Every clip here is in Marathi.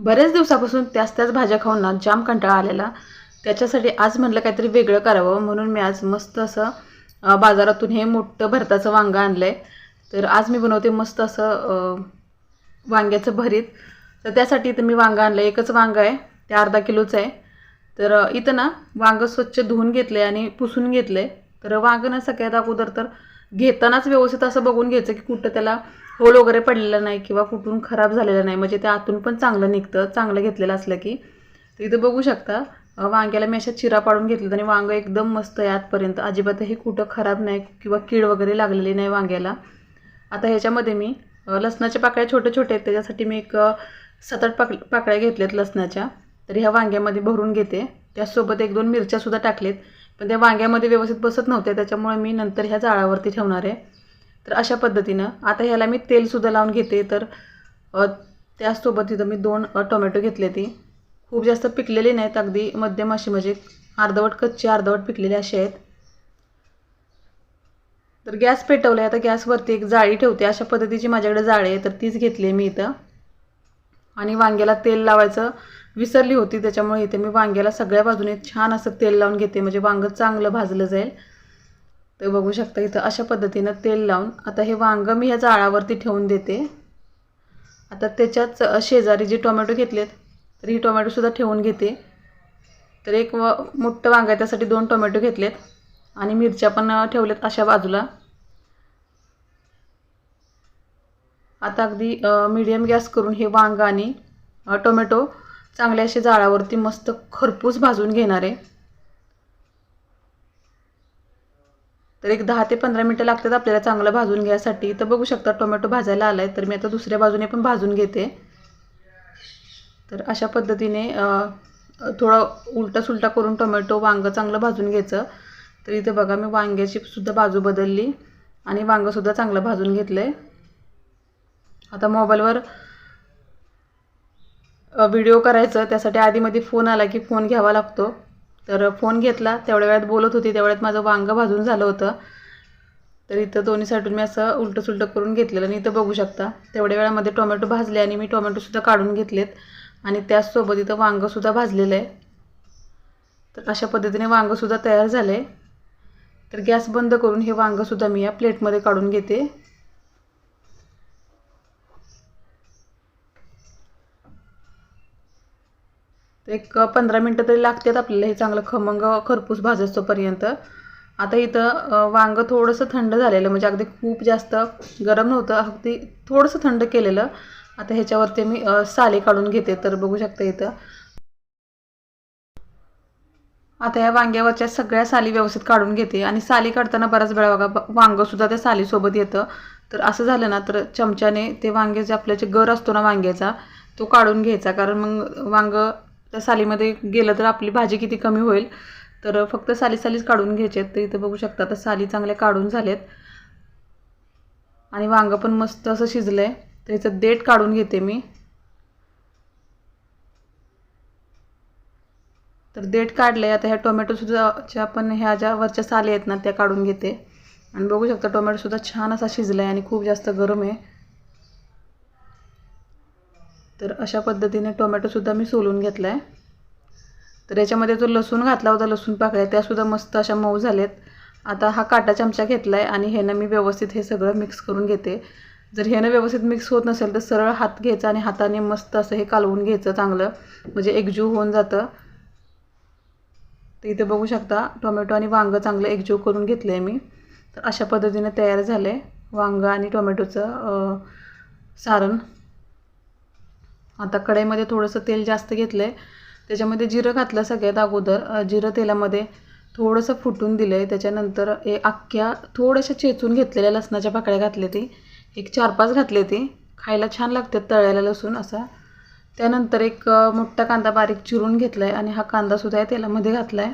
बऱ्याच दिवसापासून त्याच त्याच भाज्या खाऊन ना जाम कंटाळा आलेला. त्याच्यासाठी आज म्हटलं काहीतरी वेगळं करावं म्हणून मी आज मस्त असं बाजारातून हे मोठं भरताचं वांगं आणलं आहे तर आज मी बनवते मस्त असं वांग्याचं भरीत. तर त्यासाठी इथं मी वांगं आणलं एकच वांगं आहे ते अर्धा किलोचं आहे. तर इथं ना वांगं स्वच्छ धुवून घेतलं आहे आणि पुसून घेतलं आहे तर वांगं ना सगळ्यात अगोदर तर घेतानाच व्यवस्थित असं बघून घ्यायचं की कुठं त्याला होल वगैरे पडलेला नाही किंवा कुठून खराब झालेला नाही. म्हणजे ते आतून पण चांगलं निघतं चांगलं घेतलेलं असलं की. तर इथं बघू शकता वांग्याला मी अशा चिरा पाडून घेतलं आणि वांगं एकदम मस्त आहे आतपर्यंत. अजिबातही कुठं खराब नाही किंवा कीड वगैरे लागलेली नाही वांग्याला. आता ह्याच्यामध्ये मी लसणाच्या पाकळ्या छोटे छोटे आहेत त्याच्यासाठी मी एक सात आठ पाक पाकळ्या घेतल्यात लसणाच्या. तर ह्या वांग्यामध्ये भरून घेते. त्यासोबत एक दोन मिरच्यासुद्धा टाकलेत. पण त्या वांग्यामध्ये व्यवस्थित बसत नव्हत्या त्याच्यामुळे मी नंतर ह्या जाळावरती ठेवणार आहे. तर अशा पद्धतीनं आता ह्याला मी तेलसुद्धा लावून घेते. तर त्याचसोबत तिथं मी दोन टोमॅटो घेतले ती. खूप जास्त पिकलेली नाहीत अगदी मध्यम अशी म्हणजे अर्धवट कच्चे अर्धवट पिकलेले असे आहेत. तर गॅस पेटवला आहे आता गॅसवरती एक जाळी ठेवते. अशा पद्धतीची माझ्याकडे जाळी आहे तर तीच घेतली आहे मी इथं. आणि वांग्याला तेल लावायचं विसरली होती त्याच्यामुळे इथे मी वांग्याला सगळ्या बाजूने छान असं तेल लावून घेते. म्हणजे वांगं चांगलं भाजलं जाईल. तर बघू शकता इथं अशा पद्धतीनं तेल लावून आता हे वांगं मी ह्या जाळावरती ठेवून देते. आता त्याच्याच शेजारी जे टोमॅटो घेतलेत तर ही टोमॅटोसुद्धा ठेवून घेते. तर एक व मोठं वांगं आहे त्यासाठी दोन टोमॅटो घेतलेत. आणि मिरच्या पण ठेवल्यात अशा बाजूला. आता अगदी मीडियम गॅस करून हे वांग आणि टोमॅटो चांगले असे जाळावरती मस्त खरपूस भाजून घेणार आहे. तर एक दहा ते पंधरा मिनटं लागतात आपल्याला चांगलं भाजून घ्यायसाठी. तर बघू शकता टोमॅटो भाजायला आला आहे तर मी आता दुसऱ्या बाजूने पण भाजून घेते. तर अशा पद्धतीने थोडं उलटा सुलटा करून टोमॅटो वांगं चांगलं भाजून घ्यायचं. तर इथे बघा मी वांग्याची सुद्धा बाजू बदलली आणि वांगंसुद्धा चांगलं भाजून घेतलं आहे आता मोबाईलवर व्हिडिओ करायचं. त्यासाठी आधीमध्ये फोन आला की फोन घ्यावा लागतो. तर फोन घेतला. तेवढ्या वेळात बोलत होती. तेवढ्यात माझं वांगं भाजून झालं होतं. तर इथं दोन्ही साईडून मी असं उलटं सुलटं करून घेतलेलं आणि इथं बघू शकता. तेवढ्या वेळामध्ये टोमॅटो भाजले आणि मी टोमॅटोसुद्धा काढून घेतलेत. आणि त्याचसोबत इथं वांगंसुद्धा भाजलेलं आहे. तर अशा पद्धतीने वांगंसुद्धा तयार झालं आहे तर गॅस बंद करून हे वांगंसुद्धा मी या प्लेटमध्ये काढून घेते. तर एक पंधरा मिनटं तरी लागतात आपल्याला हे चांगलं खमंग खरपूस भाजस्तोपर्यंत आता इथं वांगं थोडंसं थंड झालेलं म्हणजे अगदी खूप जास्त गरम नव्हतं अगदी थोडंसं थंड केलेलं. आता ह्याच्यावरती मी साले काढून घेते तर बघू शकता इथं. आता या वांग्यावरच्या सगळ्या साली व्यवस्थित काढून घेते. आणि साली काढताना बराच वेळा बघा वांगंसुद्धा त्या सालीसोबत येतं. तर असं झालं ना तर चमच्याने ते वांगे जे आपल्या जे गर असतो ना वांग्याचा तो काढून घ्यायचा. कारण मग वांगं त्या सालीमध्ये गेलं तर आपली भाजी किती कमी होईल? तर फक्त साली सालीच काढून घ्यायचे तर इथं बघू शकता तर साली चांगल्या काढून झालेत आणि वांगं पण मस्त असं शिजलं आहे तर ह्याचं देठ काढून घेते मी. तर देठ आहे आता ह्या टोमॅटोसुद्धाच्या पण ह्या ज्या वरच्या साली आहेत ना त्या काढून घेते. आणि बघू शकता टोमॅटोसुद्धा छान असा शिजला आहे आणि खूप जास्त गरम आहे. तर अशा पद्धतीने टोमॅटोसुद्धा मी सोलून घेतला आहे तर याच्यामध्ये जो लसूण घातला होता लसूण पाकळ्या त्यासुद्धा मस्त अशा मऊ झाल्यात आता हा काटा चमचा घेतला आहे आणि ह्यानं मी व्यवस्थित हे सगळं मिक्स करून घेते. जर ह्यानं व्यवस्थित मिक्स होत नसेल तर सरळ हात घ्यायचा आणि हाताने मस्त असं हे कालवून घ्यायचं चांगलं. म्हणजे एकजीव होऊन जातं. तर इथे बघू शकता टोमॅटो आणि वांगं चांगलं एकजीव करून घेतलं आहे मी. तर अशा पद्धतीने तयार झालं आहे वांगं आणि टोमॅटोचं सारण. आता कढईमध्ये थोडंसं तेल जास्त घेतलं आहे त्याच्यामध्ये जिरं घातलं सगळ्यात अगोदर. जिरं तेलामध्ये थोडंसं फुटून दिलं आहे त्याच्यानंतर हे अख्ख्या थोड्याशा चेचून घेतलेल्या लसणाच्या पाकळ्या घातल्या ती. एक चार पाच घातले ती. खायला छान लागतात तळ्याला लसूण असा. त्यानंतर एक मोठा कांदा बारीक चिरून घेतला आहे आणि हा कांदासुद्धा आहे तेलामध्ये घातला आहे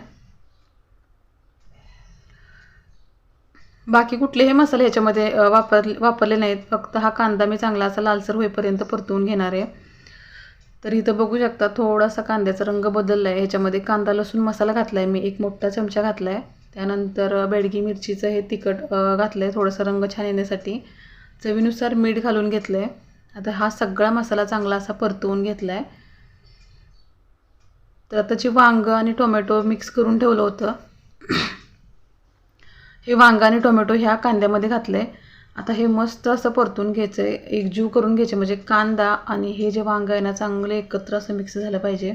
बाकी कुठलेही मसाले ह्याच्यामध्ये वापर वापरले नाहीत. फक्त हा कांदा मी चांगला असा लालसर होईपर्यंत परतवून घेणार आहे. तर इथं बघू शकता थोडासा कांद्याचा रंग बदलला आहे ह्याच्यामध्ये कांदा लसूण मसाला घातला आहे मी. एक मोठा चमचा घातला आहे त्यानंतर बेडगी मिरचीचं हे तिखट घातलं आहे थोडंसं रंग छान येण्यासाठी. चवीनुसार मीठ घालून घेतलं आहे आता हा सगळा मसाला चांगला असा परतवून घेतला आहे तर आताची वांगं आणि टोमॅटो मिक्स करून ठेवलं होतं हे वांगं आणि टोमॅटो ह्या कांद्यामध्ये घातलं आहे आता हे मस्त असं परतून घ्यायचं आहे एकजीव करून घ्यायचे म्हणजे कांदा आणि हे जे वांग आहे ना चांगलं एकत्र असं मिक्स झालं पाहिजे.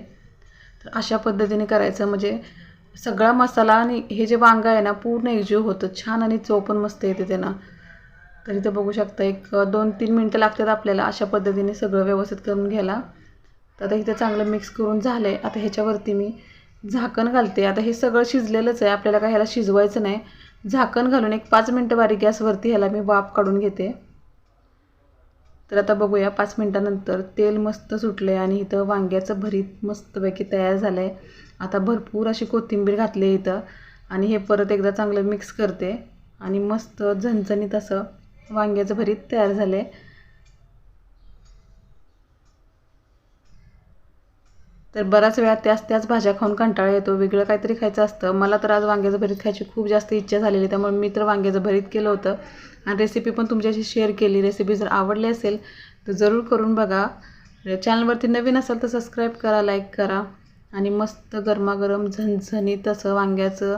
तर अशा पद्धतीने करायचं म्हणजे सगळा मसाला आणि हे जे वांग आहे ना पूर्ण एकजीव होतं. छान आणि चव पण मस्त येते त्यांना. तर इथं बघू शकता एक दोन तीन मिनटं लागतात आपल्याला अशा पद्धतीने सगळं व्यवस्थित करून घ्यायला. तर आता इथं चांगलं मिक्स करून झालं आहे आता ह्याच्यावरती मी झाकण घालते. आता हे सगळं शिजलेलंच आहे. आपल्याला काय ह्याला शिजवायचं नाही. झाकण घालून एक पाच मिनटं बारीक गॅसवरती ह्याला मी वाफ काढून घेते. तर आता बघूया पाच मिनटानंतर तेल मस्त सुटलं आहे आणि इथं वांग्याचं भरीत मस्तपैकी तयार झालं आहे आता भरपूर अशी कोथिंबीर घातली आहे इथं. आणि हे परत एकदा चांगलं मिक्स करते. आणि मस्त झणझणीत असं वांग्याचं भरीत तयार झालं आहे तर बऱ्याच वेळा त्याच त्याच भाज्या खाऊन कंटाळा येतो. वेगळं काहीतरी खायचं असतं. मला तर आज वांग्याचं भरीत खायची खूप जास्त इच्छा झालेली त्यामुळे मी तर वांग्याचं भरीत केलं होतं. आणि रेसिपी पण तुमच्याशी शेअर केली. रेसिपी जर आवडली असेल तर जरूर करून बघा. चॅनलवरती नवीन असाल तर सबस्क्राईब करा लाईक करा. आणि मस्त गरमागरम झणझणीत असं वांग्याचं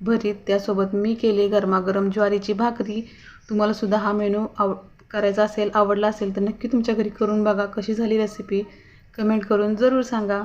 भरीत त्यासोबत मी केली गरमागरम ज्वारीची भाकरी. तुम्हालासुद्धा हा मेनू आव करायचा असेल आवडला असेल तर नक्की तुमच्या घरी करून बघा कशी झाली रेसिपी कमेंट करून जरूर सांगा.